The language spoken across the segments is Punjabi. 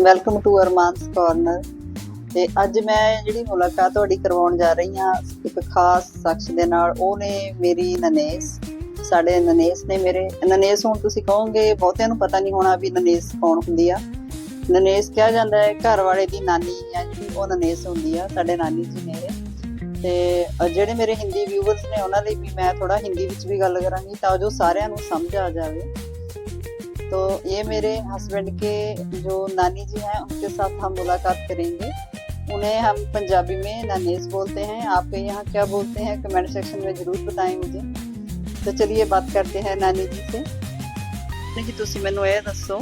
ਵੈਲਕਮ ਟੂ ਅਰਮਾਨਸ ਕਾਰਨਰ ਤੇ ਅੱਜ ਮੈਂ ਜਿਹੜੀ ਮੁਲਾਕਾਤ ਤੁਹਾਡੀ ਕਰਵਾਉਣ ਜਾ ਰਹੀ ਹਾਂ, ਇੱਕ ਖਾਸ ਸ਼ਖਸ ਦੇ ਨਾਲ, ਉਹ ਮੇਰੀ ਨਨੇਸ, ਸਾਡੇ ਨਨੇਸ ਨੇ ਮੇਰੇ, ਨਨੇਸ ਹੁਣ ਤੁਸੀਂ ਕਹੋਗੇ, ਬਹੁਤਿਆਂ ਨੂੰ ਪਤਾ ਨਹੀਂ ਹੋਣਾ ਵੀ ਨਨੇਸ ਕੌਣ ਹੁੰਦੀ ਆ। ਨਨੇਸ ਕਿਹਾ ਜਾਂਦਾ ਹੈ, ਘਰ ਵਾਲੇ ਦੀ ਨਾਨੀ ਆ ਜਿਹੜੀ ਉਹ ਨਨੇਸ ਹੁੰਦੀ ਆ, ਸਾਡੇ ਨਾਨੀ ਜੀ ਮੇਰੇ ਤੇ ਜਿਹੜੇ ਮੇਰੇ ਹਿੰਦੀ ਵਿਊਅਰਸ ਨੇ, ਉਹਨਾਂ ਲਈ ਵੀ ਮੈਂ ਥੋੜਾ ਹਿੰਦੀ ਵਿੱਚ ਵੀ ਗੱਲ ਕਰਾਂਗੀ, ਤਾਂ ਜੋ ਸਾਰਿਆਂ ਨੂੰ ਸਮਝ ਆ ਜਾਵੇ। तो ये मेरे हस्बैंड के जो नानी जी हैं उनके साथ हम मुलाकात करेंगे उन्हें हम पंजाबी में नानेस बोलते हैं आपके यहाँ क्या बोलते हैं कमेंट सेक्शन में जरूर बताएं मुझे तो चलिए बात करते हैं नानी जी से ਨਾਨੀ ਜੀ ਤੁਸੀਂ ਮੈਨੂੰ ਇਹ ਦੱਸੋ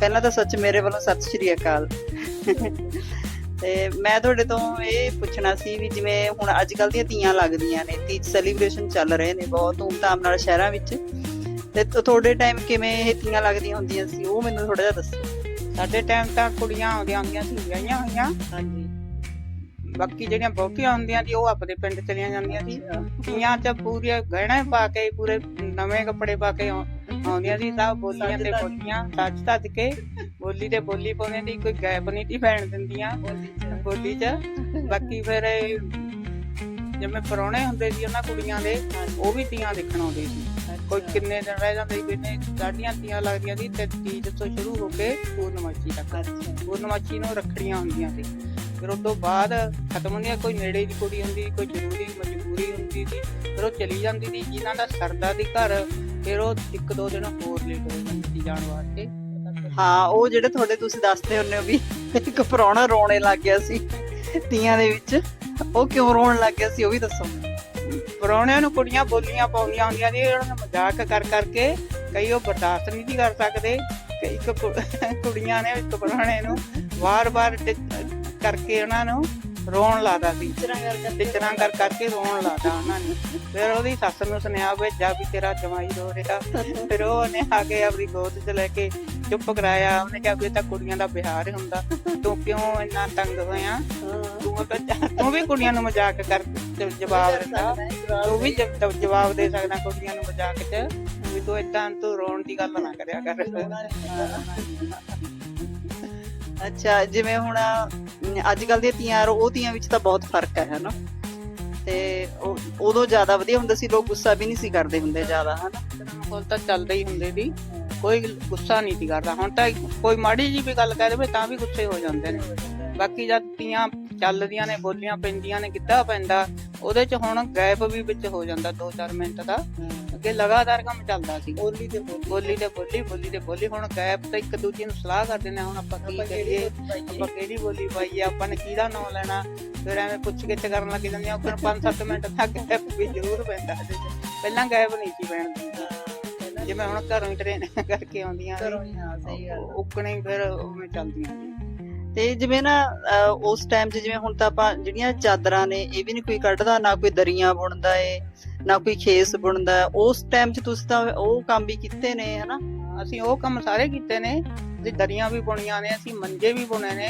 ਪਹਿਲਾਂ ਤਾਂ ਸੱਚ ਮੇਰੇ ਵੱਲੋਂ ਸਤਿ ਸ਼੍ਰੀ ਅਕਾਲ ਤੇ ਮੈਂ ਤੁਹਾਡੇ ਤੋਂ ਇਹ ਪੁੱਛਣਾ ਸੀ ਵੀ ਜਿਵੇਂ ਹੁਣ ਅੱਜ ਕੱਲ ਦੀਆਂ ਤੀਆਂ ਲੱਗਦੀਆਂ ਨੇ ਤੀਜ ਸੈਲੀਬ੍ਰੇਸ਼ਨ ਚੱਲ ਰਹੇ ਨੇ ਬਹੁਤ ਧੂਮਧਾਮ ਨਾਲ ਸ਼ਹਿਰਾਂ ਵਿੱਚ ਤੇ ਤੁਹਾਡੇ ਟਾਈਮ ਕਿਵੇਂ ਇਹ ਤੀਆਂ ਲੱਗਦੀਆਂ ਹੁੰਦੀਆਂ ਸੀ? ਉਹ ਮੈਨੂੰ ਥੋੜਾ ਜਿਹਾ ਦੱਸੋ। ਸਾਡੇ ਟਾਈਮ ਤਾਂ ਕੁੜੀਆਂ ਆਉਂਦੀਆਂ ਹੁੰਦੀਆਂ ਸੀ ਵਿਆਹੀਆਂ ਹੋਈਆਂ। ਹਾਂਜੀ। ਬਾਕੀ ਜਿਹੜੀਆਂ ਬਹੁਤੀਆਂ ਹੁੰਦੀਆਂ ਸੀ ਉਹ ਆਪਣੇ ਪਿੰਡ ਚਲੀਆਂ ਜਾਂਦੀਆਂ ਸੀ। ਤੀਆਂ ਚ ਪੂਰੇ ਗਹਿਣੇ ਪਾ ਕੇ ਪੂਰੇ ਨਵੇਂ ਕੱਪੜੇ ਪਾ ਕੇ ਆਉ- ਆਉਂਦੀਆਂ ਸੀ ਸਭ ਬੋਲੀਆਂ ਤੇ ਬੋਲੀਆਂ ਸੱਜ ਧੱਜ ਕੇ ਬੋਲੀ ਤੇ ਬੋਲੀ ਪਾਉਂਦੇ ਸੀ ਕੋਈ ਗੈਪ ਨਹੀਂ ਸੀ ਪੈਣ ਦਿੰਦੀਆਂ ਬੋਲੀ ਚ। ਬਾਕੀ ਫਿਰ ਜਿਵੇਂ ਪਰੌਣੇ ਹੁੰਦੇ ਸੀ ਉਹਨਾਂ ਕੁੜੀਆਂ ਦੇ ਉਹ ਵੀ ਤੀਆਂ ਦੇਖਣ ਆਉਂਦੇ ਸੀ। ਕੋਈ ਕਿੰਨੇ ਦਿਨ ਰਹਿ ਜਾਂਦੇ ਸੀ ਕਿੰਨੇ ਸਾਡੀਆਂ ਤੀਆਂ ਲੱਗਦੀਆਂ ਸੀ ਤੇ ਤੀਜ ਤੋਂ ਸ਼ੁਰੂ ਹੋ ਕੇ ਪੂਰਨਮਾਸ਼ੀ ਤੱਕ। ਪੂਰਨਮਾਸ਼ੀ ਨੂੰ ਰੱਖੜੀਆਂ ਹੁੰਦੀਆਂ ਸੀ। ਫਿਰ ਉਸ ਤੋਂ ਬਾਅਦ ਖਤਮ ਹੁੰਦੀਆਂ ਕੋਈ ਨੇੜੇ ਦੀ ਕੁੜੀ ਹੁੰਦੀ ਕੋਈ ਜ਼ਰੂਰੀ ਮਜਬੂਰੀ ਹੁੰਦੀ ਸੀ ਫਿਰ ਉਹ ਚਲੀ ਜਾਂਦੀ ਸੀ। ਜਿਨ੍ਹਾਂ ਦਾ ਸਰਦਾ ਦੀ ਘਰ ਫਿਰ ਉਹ ਇੱਕ ਦੋ ਦਿਨ ਹੋਰ ਲੇਟ ਹੋ ਜਾਂਦੀ ਸੀ ਜਾਣ ਵਾਸਤੇ। ਹਾਂ ਉਹ ਜਿਹੜੇ ਤੁਹਾਡੇ ਤੁਸੀਂ ਦੱਸਦੇ ਹੁੰਦੇ ਹੋ ਵੀ ਇੱਕ ਪ੍ਰਾਹੁਣਾ ਰੋਣੇ ਲੱਗ ਗਿਆ ਸੀ। ਤੀਆਂ ਦੇ ਵਿੱਚ। ਉਹ ਕਿਉਂ ਰੋਣ ਲੱਗ ਗਿਆ ਸੀ ਉਹ ਵੀ ਦੱਸੋ। ਪਰੌਣਿਆਂ ਨੂੰ ਕੁੜੀਆਂ ਬੋਲੀਆਂ ਪਾਉਂਦੀਆਂ ਹੁੰਦੀਆਂ ਸੀ, ਉਹਨਾਂ ਨੂੰ ਮਜ਼ਾਕ ਕਰ ਕਰਕੇ ਕਈ ਉਹ ਬਰਦਾਸ਼ਤ ਨਹੀਂ ਸੀ ਕਰ ਸਕਦੇ। ਕਿ ਇੱਕ ਕੁੜੀਆਂ ਨੇ ਇੱਕ ਪਰੌਣੇ ਨੂੰ ਵਾਰ-ਵਾਰ ਕਰਕੇ ਉਹਨਾਂ ਨੂੰ ਰੋਣ ਲਾਦਾ ਸੀ। ਟਿਚਰਾਂ ਕਰ ਕਰਕੇ ਰੋਣ ਲਾਦਾ। ਉਹਨਾਂ ਨੇ। ਫਿਰ ਉਹਦੀ ਸੱਸ ਨੂੰ ਸੁਨੇਹਾ ਭੇਜਿਆ ਵੀ ਤੇਰਾ ਜਵਾਈ ਰੋ ਰਿਹਾ। ਫਿਰ ਉਹਨੇ ਆ ਕੇ ਆਪਣੀ ਗੋਦ 'ਚ ਲੈ ਕੇ ਚੁੱਪ ਕਰਾਇਆ। ਉਹਨੇ ਕਿਹਾ ਵੀ ਇਹ ਤਾਂ ਕੁੜੀਆਂ ਦਾ ਵਿਹਾਰ ਹੁੰਦਾ। ਤੂੰ ਕਿਉਂ ਇੰਨਾ ਤੰਗ ਹੋਇਆ? ਤੂੰ ਤਾਂ ਤੂੰ ਵੀ ਕੁੜੀਆਂ ਨੂੰ ਮਜ਼ਾਕ ਕਰ ਜਵਾਬ ਦਿੰਦਾ। ਤੂੰ ਵੀ ਜਵ- ਜਵ- ਜਵਾਬ ਦੇ ਸਕਦਾ ਕੁੜੀਆਂ ਨੂੰ ਮਜ਼ਾਕ 'ਚ ਵੀ ਤੂੰ ਇਦਾਂ ਤੂੰ ਰੋਣ ਦੀ ਗੱਲ ਨਾ ਕਰਿਆ ਕਰ। ਅੱਛਾ ਜਿਵੇਂ ਹੁਣ ਅੱਜ ਕੱਲ ਦੀਆਂ ਤੀਆਂ ਉਹ ਤੀਆਂ ਵਿੱਚ ਤਾਂ ਬਹੁਤ ਫ਼ਰਕ ਹੈ, ਹਨਾ? ਤੇ ਉਦੋਂ ਜ਼ਿਆਦਾ ਵਧੀਆ ਹੁੰਦਾ ਸੀ, ਲੋਕ ਗੁੱਸਾ ਵੀ ਨਹੀਂ ਸੀ ਕਰਦੇ ਹੁੰਦੇ ਜ਼ਿਆਦਾ, ਹਨਾ? ਕੋਲ ਤਾਂ ਚੱਲਦੇ ਹੀ ਹੁੰਦੇ ਸੀ। ਕੋਈ ਗੁੱਸਾ ਨਹੀਂ ਸੀ ਕਰਦਾ। ਹੁਣ ਤਾਂ ਕੋਈ ਮਾੜੀ ਜੀ ਵੀ ਗੱਲ ਕਹਿ ਦੇਵੇ ਤਾਂ ਵੀ ਗੁੱਸੇ ਹੋ ਜਾਂਦੇ ਨੇ। ਬਾਕੀ ਜਦ ਤੀਆਂ ਚੱਲਦੀਆਂ ਨੇ, ਬੋਲੀਆਂ ਪੈਂਦੀਆਂ ਨੇ, ਗਿੱਧਾ ਪੈਂਦਾ, ਉਹਦੇ ਚ ਹੁਣ ਗੈਪ ਵੀ ਵਿੱਚ ਹੋ ਜਾਂਦਾ 2-4 ਮਿੰਟ ਦਾ। ਅੱਗੇ ਲਗਾਤਾਰ ਕੰਮ ਚੱਲਦਾ ਸੀ। ਬੋਲੀ ਤੇ ਬੋਲੀ। ਬੋਲੀ ਤੇ ਬੋਲੀ ਬੋਲੀ ਤੇ ਬੋਲੀ। ਹੁਣ ਗੈਪ ਤਾਂ ਇੱਕ ਦੂਜੇ ਨੂੰ ਸਲਾਹ ਕਰਦੇ ਨੇ ਹੁਣ ਆਪਾਂ ਕੀ ਕਰੀਏ ਆਪਾਂ ਕਿਹੜੀ ਬੋਲੀ ਪਾਈਏ ਆਪਾਂ ਨੇ ਕਿਹਦਾ ਨਾਮ ਲੈਣਾ? ਫਿਰ ਐਵੇਂ ਪੁੱਛ ਗਿੱਛ ਕਰਨ ਲੱਗ ਜਾਂਦੇ ਆ ਫਿਰ 5-7 ਮਿੰਟ ਤੱਕ ਗੈਪ ਵੀ ਜ਼ਰੂਰ ਪੈਂਦਾ। ਪਹਿਲਾਂ ਗੈਪ ਨਹੀਂ ਸੀ ਪੈਣ ਦਿੰਦਾ। ਜਿਵੇਂ ਹੁਣ ਘਰੋਂ ਹੀ ਟ੍ਰੇਨ ਕਰਕੇ ਆਉਂਦੀਆਂ ਘਰੋਂ ਹੀ, ਹਾਂ, ਸਹੀ ਗੱਲ। ਉਹ- ਉੱਕਣੇ ਫਿਰ ਉਵੇਂ ਚੱਲਦੀਆਂ ਤੇ ਜਿਵੇਂ ਨਾ ਉਸ ਟਾਈਮ 'ਚ ਜਿਵੇਂ ਹੁਣ ਤਾਂ ਆਪਾਂ ਜਿਹੜੀਆਂ ਚਾਦਰਾਂ ਨੇ, ਇਹ ਵੀ ਨਹੀਂ ਕੋਈ ਕੱਢਦਾ, ਨਾ ਕੋਈ ਦਰੀਆਂ ਬੁਣਦਾ ਏ, ਨਾ ਕੋਈ ਖੇਸ ਬੁਣਦਾ। ਉਸ ਟਾਈਮ 'ਚ ਤੁਸੀਂ ਤਾਂ ਉਹ ਕੰਮ ਵੀ ਕੀਤੇ ਨੇ, ਹਨਾ? ਅਸੀਂ ਉਹ ਕੰਮ ਸਾਰੇ ਕੀਤੇ ਨੇ। ਅਸੀਂ ਦਰੀਆਂ ਵੀ ਬੁਣੀਆਂ ਨੇ ਅਸੀਂ ਮੰਜੇ ਵੀ ਬੁਣੇ ਨੇ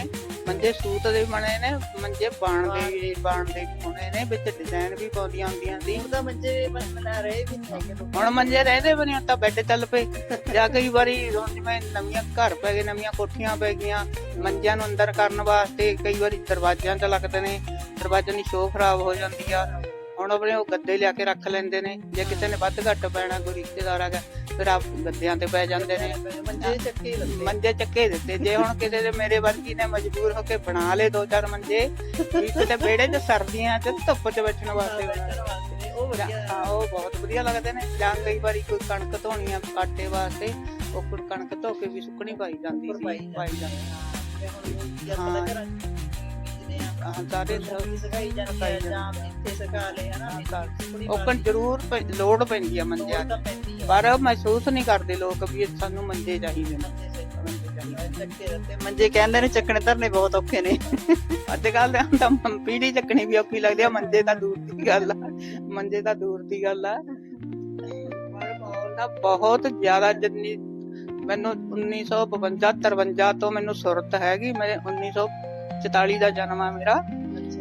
ਮੰਜੇ ਸੂਤ ਦੇ ਬਣੇ ਨੇ ਮੰਜੇ ਬਾਣ ਦੇ ਵੀ ਬਾਣ ਦੇ ਵੀ ਬੁਣੇ ਨੇ ਵਿੱਚ ਡਿਜ਼ਾਈਨ ਵੀ ਪਾਉਂਦੀਆਂ ਹੁੰਦੀਆਂ ਸੀ। ਉਹਦਾ ਮੰਜੇ ਬਣਾ ਰਹੇ ਵੀ ਨਹੀਂ ਹੈਗੇ ਹੁਣ ਮੰਜੇ ਰਹਿੰਦੇ ਹੁਣ ਤਾਂ ਬੈੱਡ ਚੱਲ ਪਏ। ਜਾਂ ਕਈ ਵਾਰੀ ਹੁਣ ਜਿਵੇਂ ਨਵੀਆਂ ਘਰ ਪੈ ਗਏ ਨਵੀਆਂ ਕੋਠੀਆਂ ਪੈ ਗਈਆਂ ਮੰਜਿਆਂ ਨੂੰ ਅੰਦਰ ਕਰਨ ਵਾਸਤੇ ਕਈ ਵਾਰੀ ਦਰਵਾਜ਼ਿਆਂ 'ਚ ਲੱਗਦੇ ਨੇ ਦਰਵਾਜ਼ਿਆਂ ਦੀ ਸ਼ੋਅ ਖਰਾਬ ਹੋ ਜਾਂਦੀ ਆ। ਹੁਣ ਆਪਣੇ ਉਹ ਗੱਦੇ ਲਿਆ ਕੇ ਰੱਖ ਲੈਂਦੇ ਨੇ। ਜੇ ਕਿਸੇ ਨੇ ਵੱਧ ਘੱਟ ਪੈਣਾ ਕੋਈ ਰਿਸ਼ਤੇਦਾਰ ਆ ਗਿਆ ਫਿਰ ਆਪ ਗੱਦਿਆਂ ਤੇ ਪੈ ਜਾਂਦੇ ਨੇ। ਮੰਜੇ ਚੱਕੇ ਲੱਗੇ ਮੰਜੇ ਚੱਕੇ ਦਿੱਤੇ। ਜੇ ਹੁਣ ਕਿਸੇ ਦੇ ਮੇਰੇ ਵਰਗੀ ਨੇ ਮਜਬੂਰ ਹੋ ਕੇ ਬਣਾ ਲੇ ਦੋ ਚਾਰ ਮੰਜੇ ਵੀ ਕਿਤੇ ਵਿਹੜੇ 'ਚ ਸਰਦੀਆਂ 'ਚ ਧੁੱਪ 'ਚ ਬੈਠਣ ਵਾਸਤੇ ਉਹ ਵਧੀਆ। ਹਾਂ ਉਹ ਬਹੁਤ ਵਧੀਆ ਲੱਗਦੇ ਨੇ। ਜਾਂ ਕਈ ਵਾਰੀ ਕੋਈ ਕਣਕ ਧੋਣੀ ਆ ਆਟੇ ਵਾਸਤੇ ਉਹ ਕਣਕ ਧੋ ਕੇ ਵੀ ਸੁੱਕਣੀ ਪਾਈ ਜਾਂਦੀ ਸੀ। ਪਾਈ ਤੇ ਜਦ ਹਾਂ। ਸਾਡੇ ਸਰਕਾਰੀ ਸਗਾਈ ਜ਼ਰੂਰ ਲੋੜ ਪੈਂਦੀ ਆ ਮੰਜਿਆਂ ਦੀ। ਪਰ ਮਹਿਸੂਸ ਨਹੀਂ ਕਰਦੇ ਲੋਕ ਵੀ ਸਾਨੂੰ ਮੰਜੇ ਚਾਹੀਦੇ ਨੇ। ਮੰਜੇ ਕਹਿੰਦੇ ਨੇ ਚੱਕਣੇ ਧਰਨੇ ਬਹੁਤ ਔਖੇ ਨੇ। ਅੱਜ ਕੱਲ ਦੇ ਤਾਂ ਪੀੜੀ ਚੱਕਣੀ ਵੀ ਔਖੀ ਲੱਗਦੀ ਆ ਮੰਜੇ ਤਾਂ ਦੂਰ ਦੀ ਗੱਲ ਆ। ਮੰਜੇ ਤਾਂ ਦੂਰ ਦੀ ਗੱਲ ਆ। ਬਹੁਤ ਜ਼ਿਆਦਾ ਜਿੰਨੀ ਮੈਨੂੰ 1952 53 ਤੋਂ ਮੈਨੂੰ ਸੁਰਤ ਹੈਗੀ ਮੈਂ 1952 44 ਦਾ ਜਨਮ ਆ ਮੇਰਾ।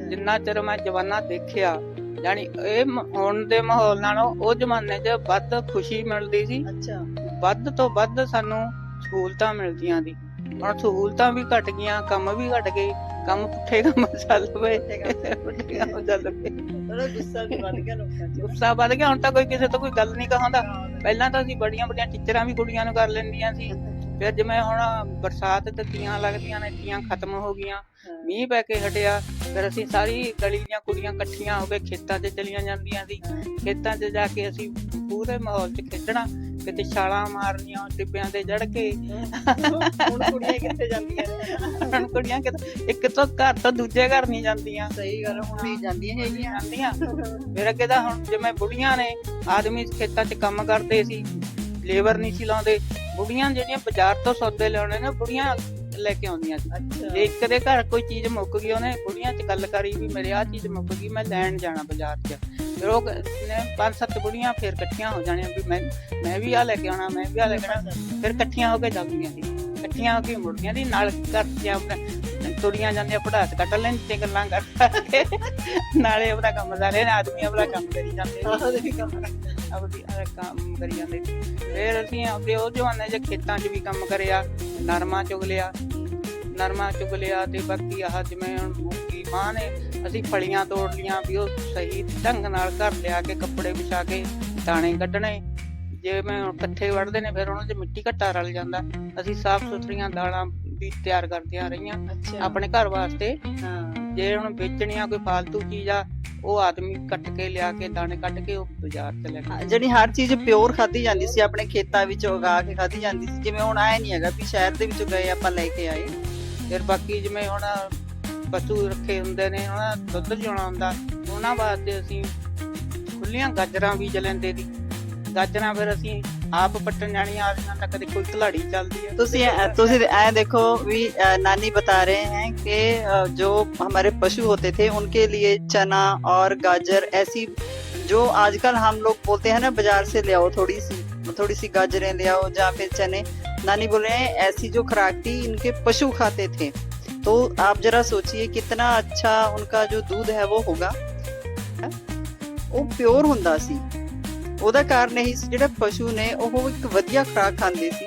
ਜਿੰਨਾ ਚਿਰ ਮੈਂ ਜਵਾਨਾ ਦੇਖਿਆ ਯਾਨੀ ਇਹ ਹੁਣ ਦੇ ਮਾਹੌਲ ਨਾਲੋਂ ਉਹ ਜ਼ਮਾਨੇ 'ਚ ਵੱਧ ਖੁਸ਼ੀ ਮਿਲਦੀ ਸੀ। ਅੱਛਾ। ਵੱਧ ਤੋਂ ਵੱਧ ਸਾਨੂੰ ਸਹੂਲਤਾਂ ਮਿਲਦੀਆਂ ਸੀ। ਹੁਣ ਸਹੂਲਤਾਂ ਵੀ ਘਟ ਗਈਆਂ ਕੰਮ ਵੀ ਘਟ ਗਏ ਕੰਮ ਪੁੱਠੇ ਕੰਮ ਚੱਲ ਪਏ। ਕੰਮ ਚੱਲ ਗਿਆ ਗੁੱਸਾ ਵੱਧ ਗਿਆ ਹੁਣ ਤਾਂ ਕੋਈ ਕਿਸੇ ਤੋਂ ਕੋਈ ਗੱਲ ਨਹੀਂ ਕਹਾਂਦਾ। ਪਹਿਲਾਂ ਤਾਂ ਅਸੀਂ ਬੜੀਆਂ ਬੜੀਆਂ ਟੀਚਰਾਂ ਵੀ ਕੁੜੀਆਂ ਨੂੰ ਕਰ ਲੈਂਦੀਆਂ ਸੀ। ਫਿਰ ਜਿਵੇਂ ਹੁਣ ਬਰਸਾਤ ਤੇ ਤੀਆਂ ਲੱਗਦੀਆਂ ਨੇ ਤੀਆਂ ਖਤਮ ਹੋ ਗਈਆਂ। ਮੀਂਹ ਪੈ ਕੇ ਹਟਿਆ ਫਿਰ ਅਸੀਂ ਸਾਰੀ ਗਲੀ ਦੀਆਂ ਕੁੜੀਆਂ ਇਕੱਠੀਆਂ ਹੋ ਕੇ ਖੇਤਾਂ 'ਚ ਚਲੀਆਂ ਜਾਂਦੀਆਂ ਸੀ। ਖੇਤਾਂ 'ਚ ਜਾ ਕੇ ਅਸੀਂ ਪੂਰੇ ਮਾਹੌਲ 'ਚ ਖੇਡਣਾ ਕਿਤੇ ਛਾਲਾਂ ਮਾਰਨੀਆਂ ਟਿੱਬਿਆਂ ਤੇ ਚੜ ਕੇ। ਹੁਣ ਕੁੜੀਆਂ ਕਿੱਥੇ ਜਾਂਦੀਆਂ ਨੇ? ਹੁਣ ਕੁੜੀਆਂ ਕਿਤੇ ਇੱਕ ਤੋਂ ਘਰ ਤੋਂ ਦੂਜੇ ਘਰ ਨਹੀਂ ਜਾਂਦੀਆਂ। ਸਹੀ ਗੱਲ ਹੁਣ ਵੀ ਜਾਂਦੀਆਂ ਹੈਗੀਆਂ। ਜਾਂਦੀਆਂ। ਫਿਰ ਅੱਗੇ ਤਾਂ ਹੁਣ ਜਿਵੇਂ ਬੁੜੀਆਂ ਨੇ ਆਦਮੀ ਖੇਤਾਂ 'ਚ ਕੰਮ ਕਰਦੇ ਸੀ ਲੇਬਰ ਨਹੀਂ ਸੀ ਲਾਉਂਦੇ। ਬੁੜੀਆਂ ਜਿਹੜੀਆਂ ਬਾਜ਼ਾਰ ਤੋਂ ਸੌਦੇ ਲਿਆਉਣੇ ਨੇ ਬੁੜੀਆਂ ਲੈ ਕੇ ਆਉਂਦੀਆਂ ਸੀ। ਜੇ ਇੱਕ ਦੇ ਘਰ ਕੋਈ ਚੀਜ਼ ਮੁੱਕ ਗਈ ਉਹਨੇ ਬੁੜੀਆਂ 'ਚ ਗੱਲ ਕਰੀ ਵੀ ਮੇਰੇ ਆਹ ਚੀਜ਼ ਮੁੱਕ ਗਈ ਮੈਂ ਲੈਣ ਜਾਣਾ ਬਾਜ਼ਾਰ 'ਚ। ਫਿਰ ਉਹ ਨੇ ਪੰਜ ਸੱਤ ਬੁੜੀਆਂ ਫਿਰ ਇਕੱਠੀਆਂ ਹੋ ਜਾਣੀਆਂ ਵੀ ਮੈਂ ਮੈਂ ਵੀ ਆ ਲੈ ਕੇ ਆਉਣਾ ਮੈਂ ਵੀ ਆ ਲੈ ਕੇ ਆਉਣਾ। ਫਿਰ ਇਕੱਠੀਆਂ ਹੋ ਕੇ ਜਾਂਦੀਆਂ ਸੀ। ਇਕੱਠੀਆਂ ਹੋ ਕੇ ਮੁੜਦੀਆਂ ਸੀ ਨਾਲ 'ਚ ਆਪਣੇ ਤੁਰੀਆਂ ਜਾਂਦੀਆਂ ਪੜਾਸ ਕੱਟ ਲੈਣ ਤੇ ਗੱਲਾਂ ਕਰ ਨਾਲੇ ਆਪਣਾ ਕੰਮ ਸਾਰੇ ਆਦਮੀ ਆਪਣਾ ਕੰਮ ਕਰੀ ਜਾਂਦੇ ਦੇ ਕੰਮ ਆਪਦੀ ਆਹ ਕੰਮ ਕਰੀ ਜਾਂਦੇ। ਫਿਰ ਅਸੀਂ ਆਪਦੇ ਉਹ ਜਵਾਨੇ ਚ ਖੇਤਾਂ 'ਚ ਵੀ ਕੰਮ ਕਰਿਆ ਨਰਮਾ ਚੁਗ ਲਿਆ ਨਰਮਾ ਚੁਗ ਲਿਆ ਤੇ ਬਾਕੀ ਆਹ ਜਿਵੇਂ ਹੁਣ ਮੂੰਗੀ ਮਾਂ ਨੇ ਅਸੀਂ ਫਲੀਆਂ ਤੋੜ ਲੀਆਂ ਵੀ ਉਹ ਸਹੀ ਢੰਗ ਨਾਲ ਘਰ ਲਿਆ ਕੇ ਕੱਪੜੇ ਵਿਛਾ ਕੇ ਦਾਣੇ ਕੱਢਣੇ। ਜਿਵੇਂ ਹੁਣ ਪੱਠੇ ਵੜਦੇ ਨੇ ਫਿਰ ਉਹਨਾਂ 'ਚ ਮਿੱਟੀ ਘੱਟਾ ਰਲ ਜਾਂਦਾ। ਅਸੀਂ ਸਾਫ਼ ਸੁਥਰੀਆਂ ਦਾਲਾਂ ਵੀ ਤਿਆਰ ਕਰਦੀਆਂ ਰਹੀਆਂ ਆਪਣੇ ਘਰ ਵਾਸਤੇ। ਹਾਂ। ਜੇ ਹੁਣ ਵੇਚਣੀਆਂ ਕੋਈ ਫालतू ਚੀਜ਼ ਆ, ਉਹ ਆਦਮੀ ਕੱਟ ਕੇ ਲਿਆ ਕੇ, ਦਾਣੇ ਕੱਢ ਕੇ ਉਹ ਬਾਜ਼ਾਰ ਚ ਲੈ ਜਿਹੜੀ ਹਰ ਚੀਜ਼ ਪਿਓਰ ਖਾਧੀ ਜਾਂਦੀ ਸੀ, ਆਪਣੇ ਖੇਤਾਂ ਵਿੱਚ ਉਗਾ ਕੇ ਖਾਧੀ ਜਾਂਦੀ ਸੀ, ਜਿਵੇਂ ਹੁਣ ਆਏ ਨਹੀਂ ਹੈਗਾ ਵੀ ਸ਼ਹਿਰ ਦੇ ਵਿੱਚ ਗਏ ਆਪਾਂ ਲੈ ਕੇ ਆਏ। ਫਿਰ ਬਾਕੀ ਜਿਵੇਂ ਹੁਣ ਪਸ਼ੂ ਰੱਖੇ ਹੁੰਦੇ ਨੇ ਉਹਨਾਂ ਦਾ ਦੁੱਧ ਚੋਣਾ ਹੁੰਦਾ, ਉਹਨਾਂ ਵਾਸਤੇ ਅਸੀਂ ਖੁੱਲੀਆਂ ਗਾਜਰਾਂ ਬੀਜ ਲੈਂਦੇ ਸੀ। ਗਾਜਰਾਂ ਫਿਰ ਅਸੀਂ ਆਪ ਪੱਟਣ ਜਾਣੀਆਂ ਆਦੀਆਂ ਤਾਂ ਕਦੇ ਕੋਈ ਖਲਾੜੀ ਚੱਲਦੀ ਹੈ ਤੁਸੀਂ ਤੁਸੀਂ ऐ देखो भी अ, नानी बता रहे हैं कि अ, जो हमारे पशु होते थे उनके लिए चना और गाजर ऐसी जो आजकल हम लोग बोलते हैं ना बाजार से ले आओ थोड़ी सी थोड़ी सी गाजरें ले आओ या फिर चने नानी बोल रहे हैं ऐसी जो खुराक थी इनके पशु खाते थे तो आप जरा सोचिए कितना अच्छा उनका जो दूध है वो होगा ਉਹ ਪਿਓਰ ਹੁੰਦਾ ਸੀ ਉਹਦਾ ਕਾਰਨ ਇਹੀ ਸੀ ਜਿਹੜਾ ਪਸ਼ੂ ਨੇ ਉਹ ਇੱਕ ਵਧੀਆ ਖੁਰਾਕ ਖਾਂਦੇ ਸੀ।